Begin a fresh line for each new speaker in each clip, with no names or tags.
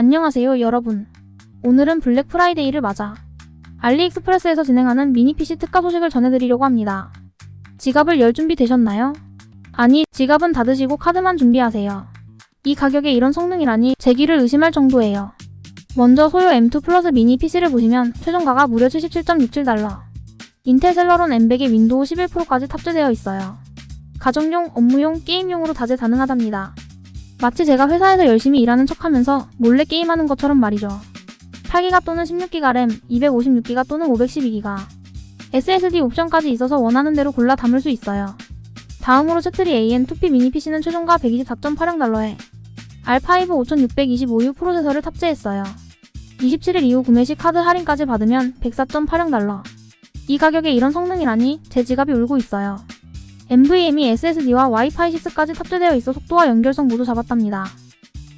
안녕하세요 여러분. 오늘은 블랙 프라이데이를 맞아 알리익스프레스에서 진행하는 미니 PC 특가 소식을 전해드리려고 합니다. 지갑을 열 준비 되셨나요? 아니, 지갑은 닫으시고 카드만 준비하세요. 이 가격에 이런 성능이라니 제 귀를 의심할 정도예요. 먼저 소요 M2 플러스 미니 PC를 보시면 최종가가 무려 77.67달러. 인텔 셀러론 M100에 윈도우 11%까지 탑재되어 있어요. 가정용, 업무용, 게임용으로 다재 다능하답니다. 마치 제가 회사에서 열심히 일하는 척하면서 몰래 게임하는 것처럼 말이죠. 8기가 또는 16기가 램, 256기가 또는 512기가. SSD 옵션까지 있어서 원하는 대로 골라 담을 수 있어요. 다음으로 채트리 AN 2P 미니 PC는 최종가 124.80달러에 R5 5625U 프로세서를 탑재했어요. 27일 이후 구매 시 카드 할인까지 받으면 104.80달러. 이 가격에 이런 성능이라니 제 지갑이 울고 있어요. NVMe SSD와 Wi-Fi 6까지 탑재되어 있어 속도와 연결성 모두 잡았답니다.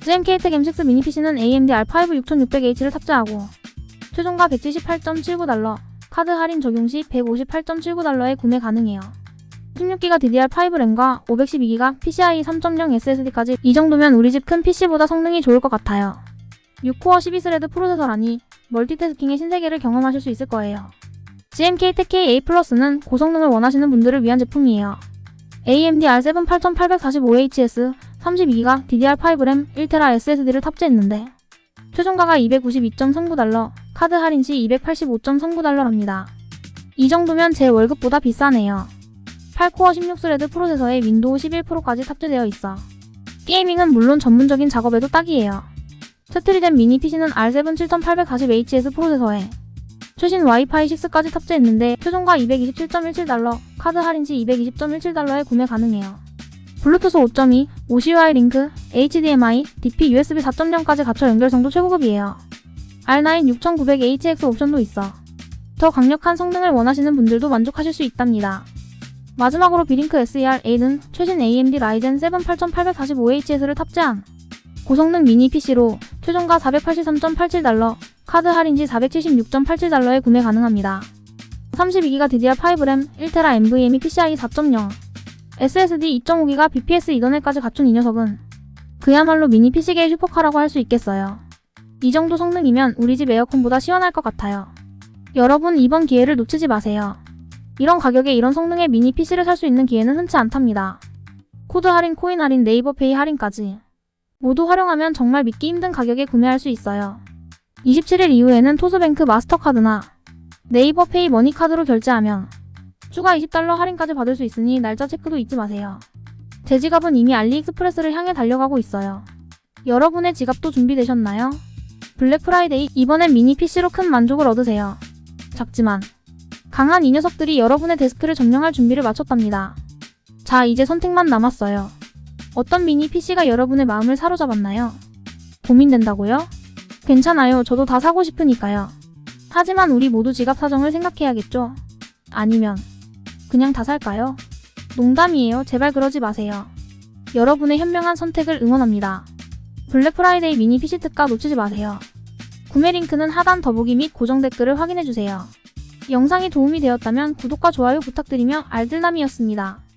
GMK-Tech M6 미니 PC는 AMD R5 6600H를 탑재하고 최종가 178.79달러, 카드 할인 적용 시 158.79달러에 구매 가능해요. 16기가 DDR5 램과 512기가 PCIe 3.0 SSD까지 이 정도면 우리 집 큰 PC보다 성능이 좋을 것 같아요. 6코어 12스레드 프로세서라니 멀티태스킹의 신세계를 경험하실 수 있을 거예요. GMK-Tech K8 플러스는 고성능을 원하시는 분들을 위한 제품이에요. AMD R7 8845HS 32기가 DDR5 램 1TB SSD를 탑재했는데 최종가가 292.39달러, 카드 할인 시 285.39달러랍니다. 이 정도면 제 월급보다 비싸네요. 8코어 16스레드 프로세서에 윈도우 11%까지 탑재되어 있어 게이밍은 물론 전문적인 작업에도 딱이에요. 채트리된 미니 PC는 R7 7840HS 프로세서에 최신 와이파이 6까지 탑재했는데 최종가 227.17달러, 카드 할인 시 220.17달러에 구매 가능해요. 블루투스 5.2, OCUI 링크, HDMI, DP USB 4.0까지 갖춰 연결성도 최고급이에요. R9 6900HX 옵션도 있어. 더 강력한 성능을 원하시는 분들도 만족하실 수 있답니다. 마지막으로 비링크 SER8는 최신 AMD 라이젠 7 8845HS를 탑재한 고성능 미니 PC로 최종가 483.87달러, 카드 할인 시 476.87달러에 구매 가능합니다. 32기가 DDR5 램, 1TB NVMe PCIe 4.0, SSD 2.5기가 BPS 이더넷까지 갖춘 이 녀석은 그야말로 미니 PC계의 슈퍼카라고 할 수 있겠어요. 이 정도 성능이면 우리 집 에어컨보다 시원할 것 같아요. 여러분 이번 기회를 놓치지 마세요. 이런 가격에 이런 성능의 미니 PC를 살 수 있는 기회는 흔치 않답니다. 코드 할인, 코인 할인, 네이버 페이 할인까지 모두 활용하면 정말 믿기 힘든 가격에 구매할 수 있어요. 27일 이후에는 토스뱅크 마스터카드나 네이버 페이 머니카드로 결제하면 추가 20달러 할인까지 받을 수 있으니 날짜 체크도 잊지 마세요. 제 지갑은 이미 알리익스프레스를 향해 달려가고 있어요. 여러분의 지갑도 준비되셨나요? 블랙 프라이데이 이번엔 미니 PC로 큰 만족을 얻으세요. 작지만 강한 이 녀석들이 여러분의 데스크를 점령할 준비를 마쳤답니다. 자, 이제 선택만 남았어요. 어떤 미니 PC가 여러분의 마음을 사로잡았나요? 고민된다고요? 괜찮아요. 저도 다 사고 싶으니까요. 하지만 우리 모두 지갑 사정을 생각해야겠죠? 아니면 그냥 다 살까요? 농담이에요. 제발 그러지 마세요. 여러분의 현명한 선택을 응원합니다. 블랙 프라이데이 미니 PC 특가 놓치지 마세요. 구매 링크는 하단 더보기 및 고정 댓글을 확인해주세요. 영상이 도움이 되었다면 구독과 좋아요 부탁드리며 알뜰남이었습니다.